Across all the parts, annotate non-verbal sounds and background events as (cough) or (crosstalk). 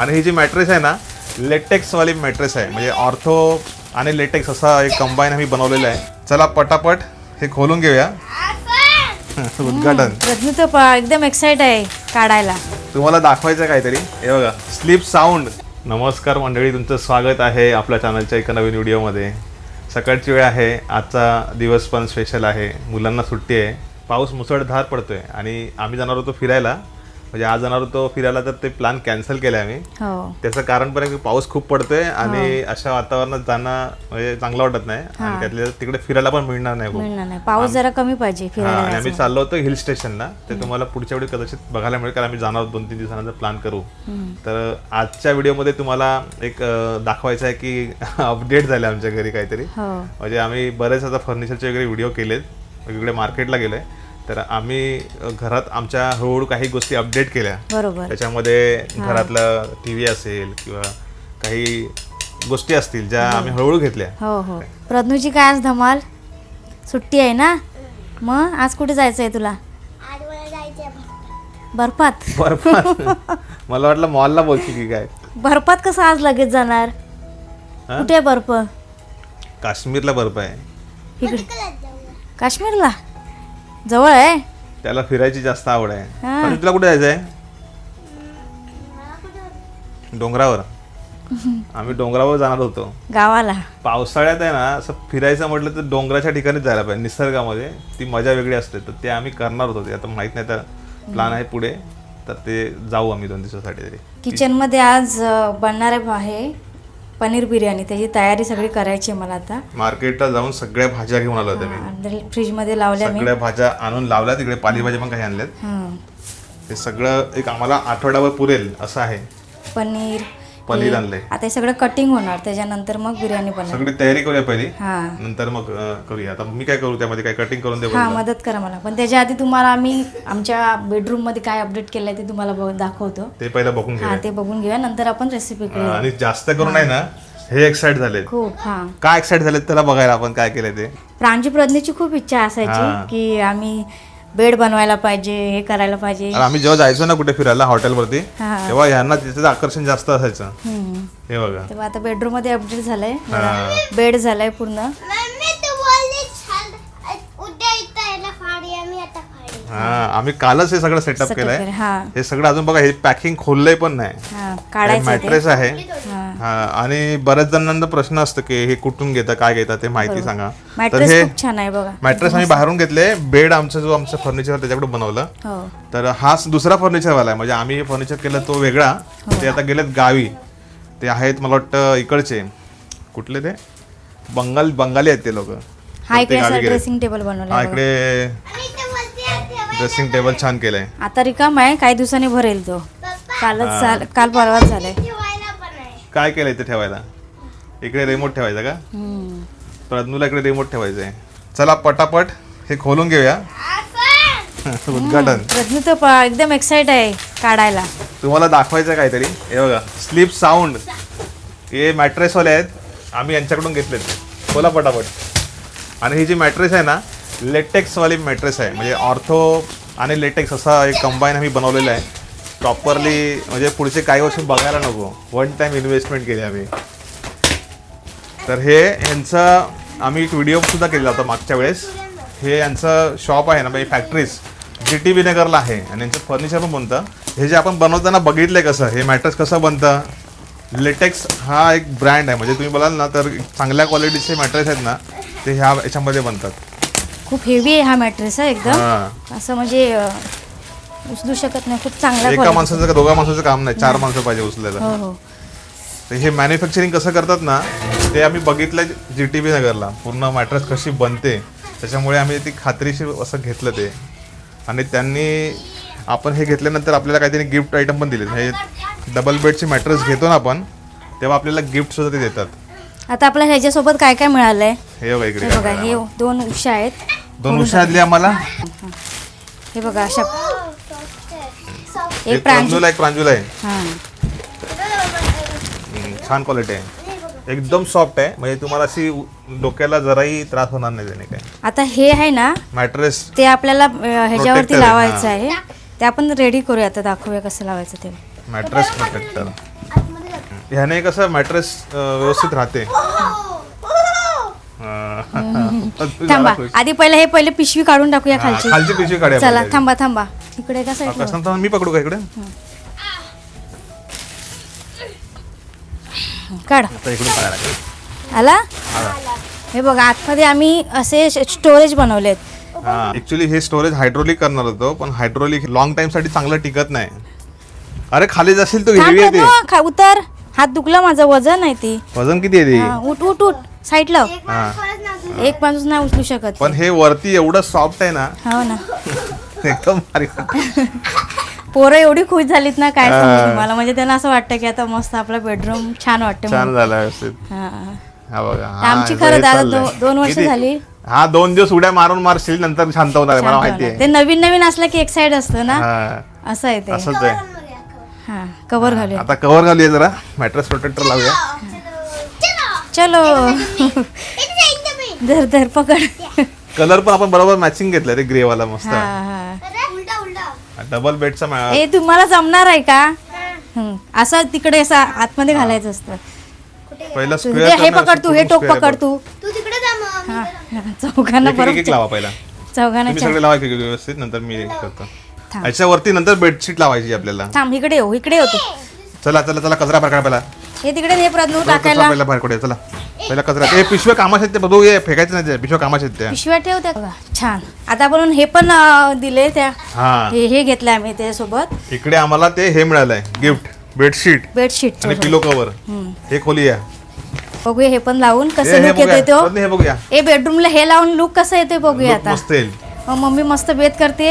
आणि ही जी मॅट्रेस आहे ना लेटेक्सवाली मॅट्रेस आहे. म्हणजे ऑर्थो आणि लेटेक्स असा एक कंबाईन आम्ही बनवलेला आहे. चला पटापट हे खोलून घेऊया. (laughs) उद्घाटन. रजनी तर प- एकदम एक्साइट आहे काढायला. तुम्हाला दाखवायचं काहीतरी. हे बघा स्लीप साऊंड नमस्कार मंडळी तुमचं स्वागत आहे आपल्या चॅनलच्या एका नवीन व्हिडिओमध्ये सकाळची वेळ आहे आजचा दिवस पण स्पेशल आहे. मुलांना सुट्टी आहे. पाऊस मुसळधार पडतोय आणि आम्ही जाणार होतो फिरायला. म्हणजे आज जाणार होतो फिरायला तर ते प्लॅन कॅन्सल केले आम्ही. हो. त्याचं कारण पण आहे की पाऊस खूप पडतोय आणि अशा वातावरणात जाणं म्हणजे चांगलं वाटत नाही. आणि त्यातल्या तिकडे फिरायला पण मिळणार नाही खूप. मिळणार नाही. पाऊस जरा कमी पाहिजे हा, फिरायला आणि आम्ही. चाललो होतो हिल स्टेशनला. ते तुम्हाला पुढच्या वेळी कदाचित बघायला मिळेल कारण आम्ही जाणार आहोत दोन तीन दिवसानंतर प्लॅन करू. तर आजच्या व्हिडिओमध्ये तुम्हाला एक अं, दाखवायचं आहे की (laughs) अपडेट झाले आमच्या घरी काहीतरी. हो. म्हणजे आम्ही बरेच आता फर्निचरचे वगैरे व्हिडिओ केलेत. वेगवेगळे मार्केटला गेलोय. तर आम्ही घरात आमच्या हळूहळू काही गोष्टी अपडेट केल्या. बरोबर. त्याच्यामध्ये घरातलं टी व्ही असेल किंवा काही गोष्टी असतील ज्या आम्ही हळूहळू घेतल्या. हो हो. प्रज्ञूची काय आज धमाल? सुट्टी आहे ना? मग आज कुठे जायचं आहे तुला? आज मला जायचंय बर्फात. बर्फात? मला वाटलं मॉलला बोलची की काय? बर्फात कसं आज लगेच जाणार? हा? कुठे आहे बर्फ? काश्मीरला बर्फ आहे. इकडे. काश्मीरला? जवळ आहे? त्याला फिरायची जास्त आवड आहे. पण तुला कुठे जायचं आहे डोंगरावर. (laughs) आम्ही डोंगरावर जाणार होतो. गावाला. पावसाळ्यात आहे ना असं फिरायचं म्हटलं तर डोंगराच्या ठिकाणीच जायला पाहिजे. निसर्गामध्ये ती मजा वेगळी असते. तर ते आम्ही करणार होतो. ते आता माहीत नाही तर प्लॅन आहे पुढे. तर ते जाऊ आम्ही दोन दिवसासाठी तरी. किचनमध्ये आज अ, बनणार आहे. पनीर बिर्याणी त्याची तयारी सगळी करायची आहे मला आता. मार्केटला जाऊन सगळ्या भाज्या घेऊन आलो होतो मी. आणि फ्रीजमध्ये लावल्या मी. सगळ्या भाज्या आणून लावल्या तिकडे पालेभाज्या पण काही आणल्यात. हं. ते सगळं एक आम्हाला आठवड्यावर पुरेल असं आहे. पनीर पनीर आणलंय. आता हे सगळं कटिंग होणार त्याच्यानंतर मग बिर्याणी बनणार. सगळी तयारी करूया पहिली हा. नंतर मग अं, करूया. आता मी काय करू त्यामध्ये? काय कटिंग करून दे हा. मदत करा मला. पण त्याच्या आधी तुम्हाला आम्ही आमच्या बेडरूममध्ये काय अपडेट केलंय ते तुम्हाला बघ- दाखवतो. ते पहिलं बघून हा घेऊया. ते बघून घेऊया. नंतर आपण रेसिपी अं, करूया. आणि जास्त करून आहे ना हे एक्साइट झाले खूप हा. काय एक्साइट झालेत त्याला बघायला आपण काय केलंय ते? प्रांजू प्रज्ञेची खूप इच्छा हा. असायची की आम्ही बेड बनवायला पाहिजे हे करायला पाहिजे आणि आम्ही जेव्हा जायचो ना कुठे फिरायला हॉटेलवरती हा. तेव्हा ह्यांना तिचं आकर्षण जास्त असायचं हम्म. हे बघा तेव्हा आता बेडरूममध्ये अपडेट झालंय हा. बेड झालाय पूर्ण मम्मी तू बोलली छान आज उद्या इथं याला फाडी मी आता फाडी हा आम्ही कालच हे सगळं सेटअप केलंय. हा. हे सगळं अजून बघा हे पॅकिंग खोललंय पण नाही. हा काढायचं ते. मॅट्रेस आहे. हा. हा आणि बऱ्याच जणांना प्रश्न असतो की हे कुठून घेता काय घेता ते माहिती सांगा. तर मॅट्रेस हे खूप छान आहे बघा. मॅट्रेस आम्ही बाहेरून घेतले. बेड आमचं जो आमचं फर्निचर त्याच्याकडे बनवलं. हो. तर हा स- दुसरा फर्निचरवाला आहे. म्हणजे आम्ही हे फर्निचर केलं तो वेगळा. ते आता गेलेत गावी. ते आहेत मला वाटतं इकडचे. कुठले ते? बंगाल बंगाली आहेत ते लोक. हा इकडे असं ड्रेसिंग टेबल बनवलं हा इकडे आणि इथं वरती आहे ठेवायला ड्रेसिंग टेबल छान केलंय. आता रिकाम आहे काही दिवसांनी भरेल तो. कालच झाल- काल परवाच झालंय. ठेवायला पण आहे काय केलंय ते ठेवायला? इकडे रिमोट ठेवायचा का? हम्म. प्रज्ञूला इकडे रिमोट ठेवायचं आहे चला पटापट हे खोलून घेऊया. असं (laughs) उद्घाटन. रजनी तर प- एकदम एक्साइट आहे काढायला. तुम्हाला दाखवायचं काहीतरी. हे बघा स्लीप साऊंड हे मॅट्रेसवाले आहेत आम्ही यांच्याकडून घेतलेत. बोला पटापट. आणि ही जी मॅट्रेस आहे ना लेटेक्सवाली मॅट्रेस आहे. म्हणजे ऑर्थो आणि लेटेक्स असा एक कंबाईन आम्ही बनवलेला आहे. प्रॉपरली म्हणजे पुढचे काही वर्ष बघायला नको. वन टाईम इन्व्हेस्टमेंट केली आम्ही. तर हे यांचं आम्ही एक व्हिडिओसुद्धा केलेला होता मागच्या वेळेस. हे यांचं शॉप आहे ना म्हणजे फॅक्टरीज जी टी विनेगरला आहे. आणि यांचं फर्निचर पण बनतं. हे जे आपण बनवताना बघितलंय कसं हे मॅट्रेस कसं बनतं? लेटेक्स हा एक ब्रँड आहे. म्हणजे तुम्ही बोलाल ना तर चांगल्या क्वालिटीचे मॅट्रेस आहेत ना ते ह्या याच्यामध्ये बनतात. खूप हेवी आहे हा मॅट्रेस आहे एकदम. असं म्हणजे अं, उचलू शकत नाही खूप चांगला एका माणसाचं का दोघा माणसाचं काम नाही चार माणसं पाहिजे उचलायला. हो हो. तर हे मॅन्युफॅक्चरिंग कसं करतात ना ते आम्ही बघितलं जी टी बी नगरला. पूर्ण मॅट्रेस कशी बनते त्याच्यामुळे आम्ही ती खात्रीशीर असं घेतलं ते. आणि त्यांनी आपण हे घेतल्यानंतर आपल्याला काहीतरी गिफ्ट आयटम पण दिले हे डबल बेडची मॅट्रेस घेतो ना आपण तेव्हा आपल्याला गिफ्ट सुद्धा ते देतात. आता आपल्या ह्याच्यासोबत काय काय मिळालंय? हे बघा इकडे. हे बघा हे दोन उषा आहेत. दोन उशा आदली आम्हाला. हे बघा अशा एक एक प्रांजू प्रांजूला एक प्रांजूला आहे. हा. हम्म, छान क्वालिटी आहे. एकदम सॉफ्ट आहे. म्हणजे तुम्हाला अशी डोक्याला जराही त्रास होणार नाही त्याने काय आता हे आहे ना मॅट्रेस ते आपल्याला अं, ह्याच्यावरती आहे, लावायचं आहे. ते आपण रेडी करूया. आता दाखवूया कसं लावायचं ते. मॅट्रेस प्रोटेक्टर ह्याने कसं मॅट्रेस व्यवस्थित राहते. थांबा (laughs) आधी पहिले हे पहिले पिशवी काढून टाकूया हा, खालची. खालची पिशवी काढूया चला पहिले. थांबा थांबा. इकडे का साईड कसं मी पकडू का इकडे? काढ. आता इकडून काढायला लागेल. आला. हे बघा आतमध्ये आम्ही असे स्टोरेज बनवलेत. हा. ऍक्च्युली हे स्टोरेज हायड्रोलिक करणार होतो पण हायड्रोलिक लॉंग टाइमसाठी चांगलं टिकत नाही. अरे खाली जाशील तो थांब हेवी खा उतर. हात दुखला माझं वजन आहे ती वजन किती आहे हा, उठ उठ उठ साईड लाव एक माणूस नाही उचलू शकत पण हे वरती एवढं सॉफ्ट आहे ना हो ना (laughs) एकदम भारी वाटतं. (laughs) पोरं एवढी खुश झालीत ना काय सांगू. तुम्हाला म्हणजे त्यांना असं वाटतं की आता मस्त आपलं बेडरूम छान वाटतं छान म्हणून. झालं व्यवस्थित हा. हा बघा हा, आमची खरं हे दादा चाललंय. दो- दोन वर्ष किती? झाली. हा दोन दिवस उड्या मारून मारशील नंतर शांत होणार आहे मला शांत माहिती होणार. आहे ते नवीन नवीन असलं की एक साइड असतं ना हा असं आहे ते असंच आहे. हा कवर घालूया. आता कव्हर घालूया जरा. मॅट्रेस प्रोटेक्टर लावूया. चलो. धर धर पकड. कलर पण आपण बरोबर मॅचिंग घेतलं रे ग्रे वाला मस्त. हा हा. अरे, उलटा. उलटा डबल बेडचा मा- ए तुम्हाला जमणार आहे का? हं. असं तिकडे असं आतमध्ये घालायचं असतं. पहिला तू स्क्वेअर हे- हे पकड तू हे टोक पकड तू. तू तिकडे जा मग हा चौघांना एक एक बरोबर लावा पहिला. चौघांना तुम्ही चार. सगळे लावा एक- एक व्यवस्थित नंतर मी हे करतो. थांब. याच्यावरती नंतर बेडशीट लावायची आपल्याला. थांब इकडे येऊ इकडे येऊ तू. चला चला चला कचरा काढा पहिला हे तिकडे हे प्रज्ञू कचरा टाकायला. पहिला बाहेर काढूया चला. पहिला कचरा. हे पिशव्या आहेत ते बघू ये फेकायचं नाही ते पिशव्या कामाच्या आहेत त्या. पिशव्या ठेव त्या. बघा, छान. आता आपण हे पण अं, दिले त्या. हा. हे हे घेतलं आम्ही त्याच्यासोबत इकडे आम्हाला ते हे मिळालंय गिफ्ट बेडशीट बेडशीट आणि पिलो कव्हर हे खोलीया. बघूया हे पण लावून हे कसं हे लुक बघूया. तो. पण हे बघूया. ए बेडरूमला हे लावून लुक कसं येतोय बघूया Look आता. मस्त येईल. मग मम्मी मस्त बेत करते.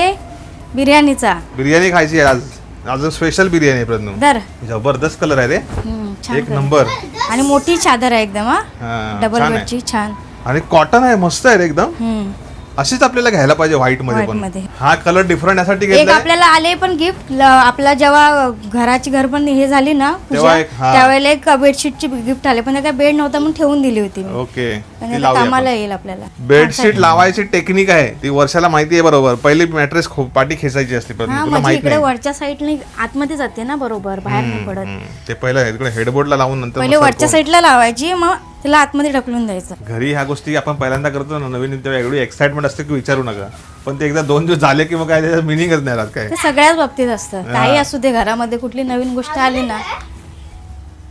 बिर्याणीचा. बिर्याणी खायची आहे आज. आज स्पेशल बिर्याणी आहे प्रज्ञू. दर जबरदस्त कलर आहे रे. हम्म, छान एक. नंबर आणि मोठी चादर आहे एकदम हा. हा, डबल छान आहे. बेडची छान. आणि कॉटन आहे मस्त आहे रे एकदम. हम्म. अशीच आपल्याला घ्यायला पाहिजे व्हाईटमध्ये White पण मध्ये. हा कलर डिफरंट यासाठी एक घेतलाय आपल्याला आले पण गिफ्ट आपला जेव्हा घराची घर पण हे झाली ना तेव्हा पूजा एक- हा. त्यावेळेला एक बेडशीटची गिफ्ट आले. पण काय बेड नव्हता म्हणून ठेवून दिली होती मी. ओके. पण ती आता लावूया कामाला आपण. येईल आपल्याला. बेडशीट लावायची टेक्निक आहे. ती वर्षाला माहिती आहे बरोबर. पहिली मॅट्रेस खूप पाठी खेचायची असते पण हा तुला म्हणजे माहीत इकडे नाही. वरच्या साईडने आतमध्ये जाते ना बरोबर बाहेर नाही पडत. हम्म, ते पहिलं इकडे हेडबोर्डला लावून नंतर पहिले वरच्या सरकवून. साईडला लावायची मग तिला आतमध्ये ढकलून द्यायचं. घरी ह्या गोष्टी आपण पहिल्यांदा करतो ना नवीन तेव्हा एवढी एक्साइटमेंट असते की विचारू नका. पण ते एकदा दोन दिवस झाले की मग काय त्याचं मिनिंगच नाही राहत काय. ते सगळ्याच बाबतीत असतं. काही असू दे घरामध्ये कुठली नवीन गोष्ट आली ना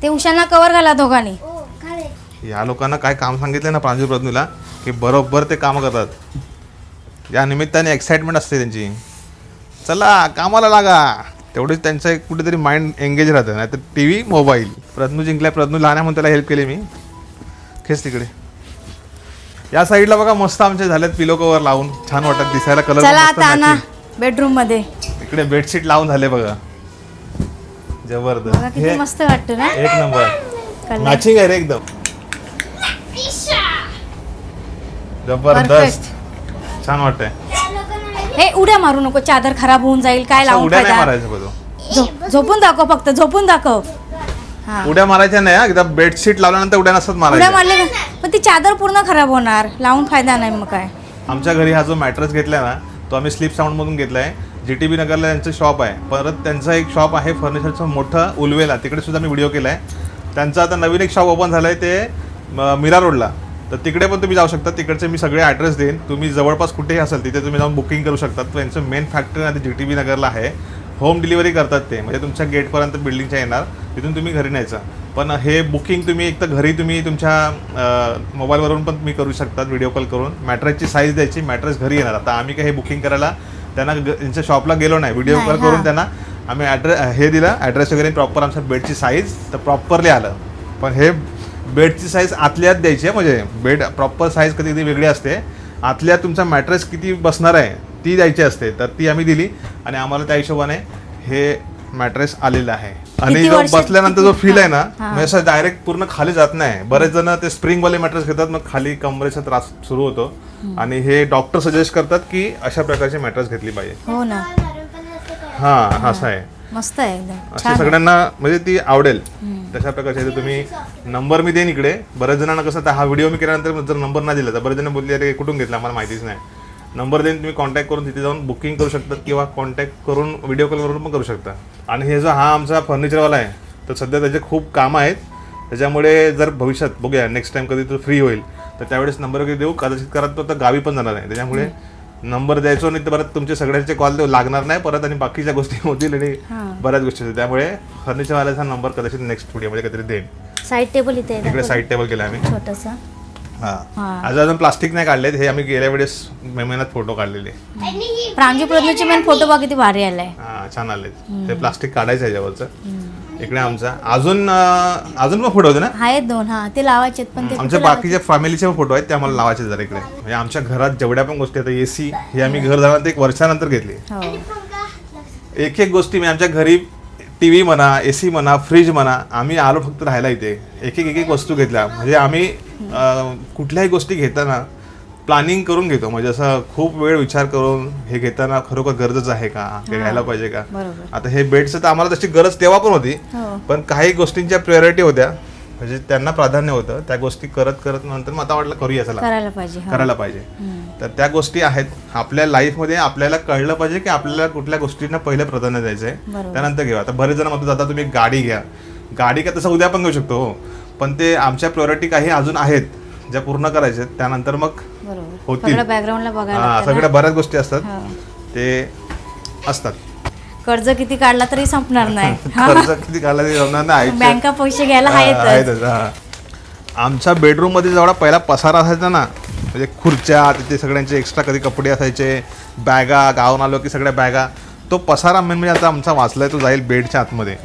ते उशांना कवर घाला दोघांनी. या लोकांना काय काम सांगितलं ना प्रांजू प्रज्ञूला की बरोबर ते काम करतात. या निमित्ताने एक्साइटमेंट असते त्यांची. चला कामाला लागा. तेवढेच त्यांचं एक कुठेतरी माइंड एंगेज राहतं. नाही तर टी व्ही मोबाईल प्रज्ञू जिंकलाय प्रज्ञू लहान आहे म्हणून त्याला हेल्प केली मी. खेच तिकडे. या साईडला बघा मस्त आमचे झालेत पिलो कवर लावून. छान वाटत दिसायला कलर चला आता आणा बेडरूममध्ये. इकडे बेडशीट लावून झाले बघा. बघा जबरदस्त किती हे मस्त वाटतं ना? एक नंबर. कलर. मॅचिंग आहे रे एकदम. जबरदस्त. छान वाटतंय. हे उड्या मारू नको चादर खराब होऊन जाईल काय लावून उड्या नाही फायदा मारायचं बघ. झो- झोपून दाखव फक्त झोपून दाखव. उड्या मारायच्या नाही हा. एकदा बेडशीट लावल्यानंतर उड्या नसतात उड्या मारायच्या मारले पण ती चादर पूर्ण खराब होणार. लावून फायदा नाही मग काय. आमच्या घरी हा जो मॅट्रेस घेतलाय ना तो आम्ही स्लीप साऊंड मधून घेतलाय. जी टी बी नगरला त्यांचं शॉप आहे. परत त्यांचं एक शॉप आहे फर्निचरचं मोठं उलवेला. तिकडे सुद्धा मी व्हिडिओ केलाय. त्यांचं आता नवीन एक शॉप ओपन झालंय ते म, मीरा रोडला तर तिकडे पण तुम्ही जाऊ शकता. तिकडचे मी सगळे ॲड्रेस देईन. तुम्ही जवळपास कुठेही असेल तिथे तुम्ही जाऊन बुकिंग करू शकता. त्यांचं मेन फॅक्टरी आता जी टी बी नगरला आहे. होम डिलिव्हरी करतात ते. म्हणजे तुमच्या गेटपर्यंत बिल्डिंगच्या येणार तिथून तुम्ही घरी न्यायचं. पण हे बुकिंग तुम्ही एक तर घरी तुम्ही तुमच्या मोबाईलवरून पण तुम्ही करू शकतात व्हिडिओ कॉल करून. मॅट्रेसची साईज द्यायची मॅट्रेस घरी येणार. आता आम्ही काय हे बुकिंग करायला त्यांना त्यांच्या शॉपला गेलो नाही. Video call. करून त्यांना आम्ही ॲड्रेस हे दिलं ॲड्रेस वगैरे प्रॉपर आमच्या बेडची साईज तर प्रॉपरली आलं. पण हे बेडची साईज आतल्यात द्यायची आहे. म्हणजे बेड प्रॉपर साईज कधी कधी वेगळी असते. आतल्या तुमचा मॅट्रेस किती बसणार आहे ती द्यायची असते तर ती आम्ही दिली आणि आम्हाला त्या हिशोबाने हे मॅट्रेस आलेलं आहे. आणि किती जो बसल्यानंतर जो फील आहे ना हां. म्हणजे असं डायरेक्ट पूर्ण खाली जात नाही. बरेच जण ते स्प्रिंगवाले मॅट्रेस घेतात मग खाली कमरेचा त्रास सुरू होतो. आणि हे डॉक्टर सजेस्ट करतात की अशा प्रकारचे मॅट्रेस घेतली पाहिजे. हो ना. हा असं आहे. मस्त आहे एकदम. असे छान आहे. सगळ्यांना म्हणजे ती आवडेल. तशा प्रकारचे तर तुम्ही नंबर मी देईन इकडे. बऱ्याच जणांना कसं आता हा व्हिडिओ मी केल्यानंतर जर नंबर नाही दिला तर बरेच जण बोलले अरे कुठून घेतला? मला माहितीच नाही. नंबर देईन तुम्ही कॉन्टॅक्ट करून तिथे जाऊन बुकिंग करू शकतात किंवा कॉन्टॅक्ट करून व्हिडिओ कॉल करून पण करू शकता. आणि हे जो हा आमचा फर्निचरवाला आहे तर सध्या त्याचे खूप कामं आहेत. त्याच्यामुळे जर भविष्यात बघूया नेक्स्ट टाइम कधी तो फ्री होईल तर त्यावेळेस नंबर वगैरे देऊ. कदाचित करत तो तर गावी पण जाणार आहे. त्याच्यामुळे नंबर द्यायचो नाही तर परत तुमचे सगळ्यांचे कॉल देऊ. लागणार नाही परत आणि बाकीच्या गोष्टी होतील आणि बऱ्याच गोष्टी होतील. त्यामुळे फर्निचरवाल्याचा नंबर कदाचित नेक्स्ट व्हिडिओमध्ये काहीतरी देईन. साईड टेबल इथे इकडे. साईड टेबल केलं आम्ही. छोटंसं. हा. हा. अजून प्लास्टिक नाही काढलेत हे आम्ही गेल्या वेळेस मे महिन्यात फोटो काढलेले. प्रांजू प्रज्ञूचे पण फोटो बघ किती भारी आलाय. हा छान आले ते प्लास्टिक काढायचं याच्यावरचं. इकडे आमचा. अजून अं, अजून पण फोटो होते ना? आहेत दोन हा ते लावायचे आहेत, पण ते आमच्या बाकीच्या फॅमिलीचे पण फोटो आहेत ते आम्हाला लावायचे जरा इकडे. म्हणजे आमच्या घरात जेवढ्या पण गोष्टी आहेत एसी हे आम्ही घर झाल्यानंतर एक वर्षानंतर घेतली? हो. एक एक गोष्टी मी आमच्या घरी टी व्ही म्हणा ए सी म्हणा फ्रीज म्हणा आम्ही आलो फक्त राहायला इथे. एक एक एक एक वस्तू घेतल्या. म्हणजे आम्ही कुठल्याही गोष्टी घेताना प्लॅनिंग करून घेतो. म्हणजे असं खूप वेळ विचार करून हे घेताना खरोखर गरजेचं आहे का? हे घ्यायला पाहिजे का? आता हे बेडचं तर आम्हाला तशी गरज तेव्हा पण होती. हो. पण काही गोष्टींच्या प्रायोरिटी होत्या. म्हणजे त्यांना प्राधान्य होतं. त्या गोष्टी करत करत नंतर मग आता वाटलं करूया चला. करायला पाहिजे हो. करायला पाहिजे. तर त्या गोष्टी आहेत. आपल्या लाईफमध्ये आपल्याला कळलं पाहिजे की आपल्याला कुठल्या गोष्टींना पहिलं प्राधान्य द्यायचं आहे. त्यानंतर घेऊ आता बरेच जण म्हणतात आता तुम्ही गाडी घ्या. गाडी का तसं उद्या पण घेऊ शकतो हो. पण ते आमच्या प्रायोरिटी काही अजून आहेत ज्या पूर्ण करायच्या आहेत. त्यानंतर मग बरोबर. होतील. सगळं बॅकग्राऊंडला बघायला हा, लागतं सगळ्या बऱ्याच गोष्टी असतात. हो. ते असतात. कर्ज किती काढला तरी संपणार नाही. (laughs) खर्च किती काढला तरी जमणार नाही. बँका पैसे घ्यायला हा, हा. आमच्या बेडरूममध्ये जेवढा पहिला पसारा असायचा ना म्हणजे खुर्च्या तिथे सगळ्यांचे एक्स्ट्रा कधी कपडे असायचे बॅगा गावून आलो की सगळ्या बॅगा तो पसारा मेन म्हणजे आता आमचा वाचलाय तो जाईल बेडच्या आतमध्ये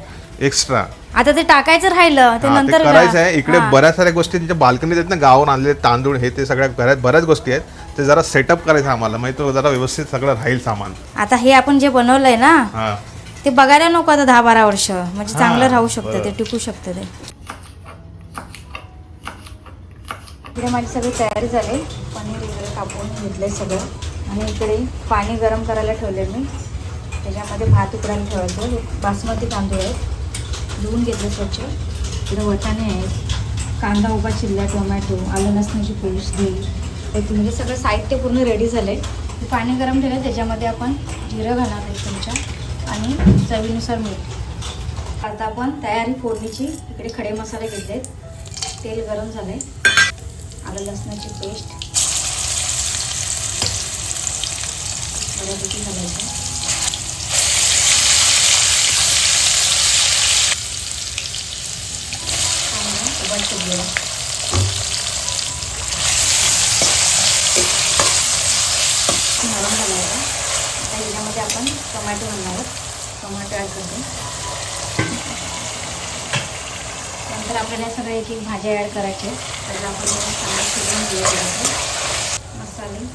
एक्स्ट्रा आता ते टाकायचं राहिलं ते नंतर करायचं आहे इकडे. बऱ्याच साऱ्या गोष्टी त्यांच्या बाल्कनीत आहेत ना गावून आणलेले तांदूळ हे ते सगळ्या बऱ्याच बऱ्याच गोष्टी आहेत ते जरा सेटअप करायचं आम्हाला म्हणजे तो जरा व्यवस्थित सगळं राहील सामान. आता हे आपण जे बनवलंय ना हा. ते बघायला नको आता दहा बारा वर्ष. म्हणजे चांगलं राहू शकतं. ते टिकू शकतं ते. इकडे माझी सगळी तयारी झाली. पनीर वगैरे कापून घेतलंय सगळं. आणि इकडे पाणी गरम करायला ठेवले मी. त्याच्यामध्ये भात उकडायला ठेवायचं. हे बासमती तांदूळ आहेत. धुवून घेतले स्वच्छ. इकडे वटाणे आहेत. कांदा उभा चिरला टोमॅटो आलं लसणाची पेस्ट दही. ते म्हणजे सगळं साहित्य पूर्ण रेडी झालं आहे पाणी गरम ठेवलं त्याच्यामध्ये आपण जिरं घालणार आहे तुमच्या आणि चवीनुसार मीठ. आता आपण तयारी फोडणीची इकडे खडे मसाले घेतले तेल गरम झालंय. आलं लसणाची पेस्ट. बऱ्यापैकी घालायचं. कांदा उभा नरम झाला आता याच्यामध्ये आपण टोमॅटो घालणार आहोत. टोमॅटो ॲड करते. नंतर आपल्याला सगळ्या एक एक भाज्या ॲड करायच्या आहेत. त्याला आपण चांगलं शिजवून घेऊया करायचं मसाले.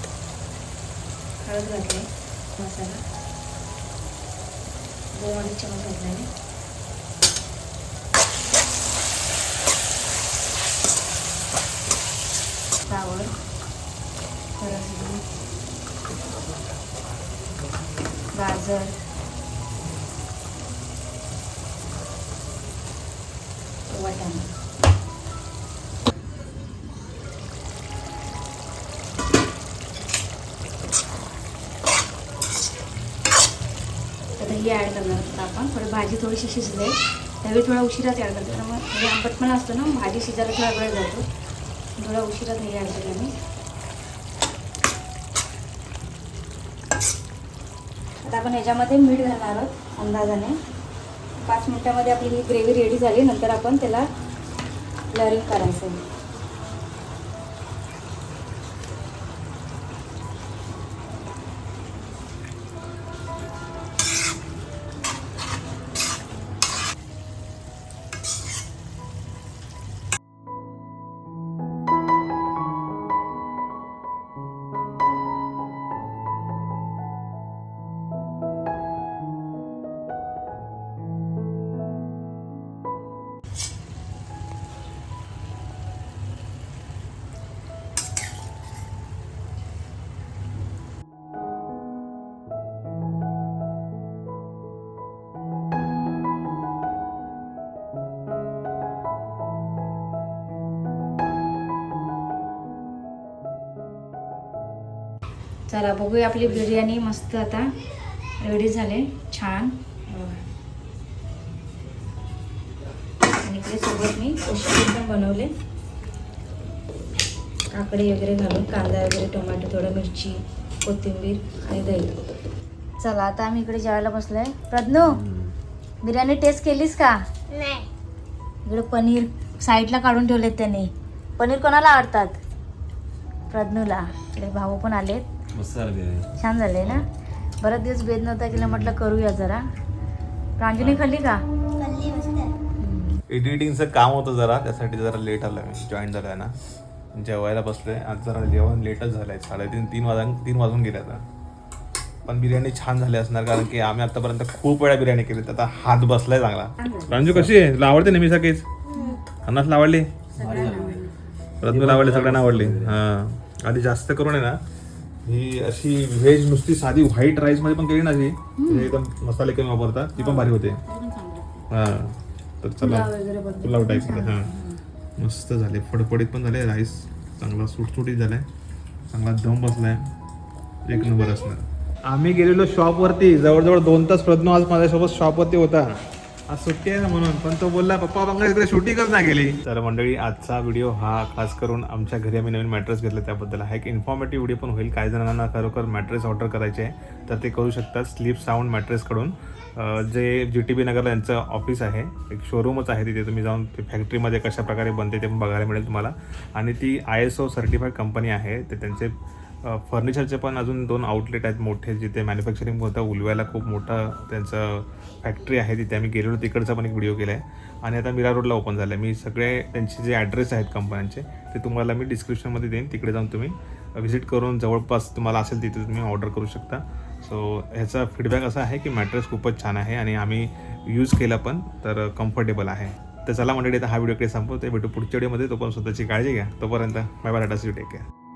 हळद घातले. मसाला. दोन अडीच चमच घातलेले. फ्लावर परत गाजर. वाटाणा. दही ॲड करणार होतं आपण. थोडी भाजी थोडीशी शिजले त्यावेळी थोडा उशिराच ॲड करते. त्यामुळे आंबट पण असतो ना भाजी शिजायला थोडा वेळ जातो. थोडा उशिराच दही ॲड केलं मी. आता आपण ह्याच्यामध्ये मीठ घालणार आहोत अंदाजाने. पाच मिनटामध्ये आपली ही ग्रेव्ही रेडी झाली नंतर आपण त्याला लरिंग करायचं आहे. चला बघूया आपली बिर्याणी मस्त आता रेडी झाले. छान. इकडे सोबत मी कोशिंबीर पण बनवले. काकडी वगैरे घालून कांदा वगैरे टोमॅटो थोडं मिरची कोथिंबीर आणि दही. चला आता आम्ही इकडे जेवायला बसलोय. प्रज्ञू बिर्याणी टेस्ट केलीस का? नाही. इकडे पनीर साईडला काढून ठेवलेत त्यांनी. पनीर कोणाला आवडतात? प्रज्ञूला. इकडे भाऊ पण आलेत. मस्त झालं बिर्याणी छान झाले ना? बरेच दिवस बेद नव्हता केलं म्हटलं करूया जरा. प्रांजूने खाल्ली का? एडिटिंगचं काम होतं जरा त्यासाठी जरा लेट आलं मी जॉईन झालं आहे ना. जेवायला बसलोय आज जरा जेवण लेटच झालं आहे साडेतीन तीन वाजा तीन वाजून गेले आता. पण बिर्याणी छान झाली असणार कारण की आम्ही आतापर्यंत खूप वेळा बिर्याणी केली आता हात बसलाय चांगला. रांजू कशी आहे? तुला आवडते नेहमी सगळीच? अन्नासला आवडली रत्नूला आवडली सगळ्यांना आवडली. हां. आणि जास्त करून आहे ना ही अशी व्हेज नुसती साधी व्हाईट राईसमध्ये पण केली ना जी म्हणजे एकदम मसाले कमी वापरतात. ती पण भारी होते. हा तर चला. पुलाव टाईप हा. मस्त झाले. फडफडीत पण झाले. राईस चांगला सुटसुटीत झालाय. चांगला दम बसलाय. एक नंबर असणार. आम्ही गेलेलो शॉपवरती जवळजवळ दोन तास प्रज्ञ आज माझ्यासोबत शॉपवरती होता. आज सुट्टी आहे ना म्हणून पण तो बोलला पप्पा बंगा इकडे शूटिंगच नाही गेली. तर मंडळी आजचा व्हिडिओ हा खास करून आमच्या घरी आम्ही नवीन मॅट्रेस घेतला त्याबद्दल हा एक इन्फॉर्मेटिव्ह व्हिडिओ पण होईल. काही जणांना खरोखर मॅट्रेस ऑर्डर करायचे आहे तर ते करू शकतात स्लीप साऊंड मॅट्रेसकडून जे जी टी बी नगरला यांचं ऑफिस आहे एक शोरूमच आहे तिथे. तुम्ही जाऊन ते फॅक्टरीमध्ये कशा प्रकारे बनते ते पण बघायला मिळेल तुम्हाला. आणि ती I S O certified company आहे ते त्यांचे फर्निचरचे पण अजून दोन आउटलेट आहेत मोठे जिथे मॅन्युफॅक्चरिंग होतं उलव्याला खूप मोठं त्यांचं फॅक्टरी आहे तिथे आम्ही गेलेलो. तिकडचा पण एक व्हिडिओ केला आहे आणि आता मीरा रोडला ओपन झालं आहे मी सगळे त्यांचे जे ॲड्रेस आहेत कंपन्यांचे ते तुम्हाला मी डिस्क्रिप्शनमध्ये देईन. तिकडे जाऊन तुम्ही व्हिजिट करून जवळपास तुम्हाला असेल तिथे तुम्ही ऑर्डर करू शकता. सो ह्याचा फीडबॅक असा आहे की मॅट्रेस खूपच छान आहे आणि आम्ही यूज केला पण तर कम्फर्टेबल आहे. तर चला मंडळी आता हा व्हिडिओ संपवते भेटू पुढच्या व्हिडिओमध्ये तो पण स्वतःची काळजी घ्या. तोपर्यंत bye bye tata take care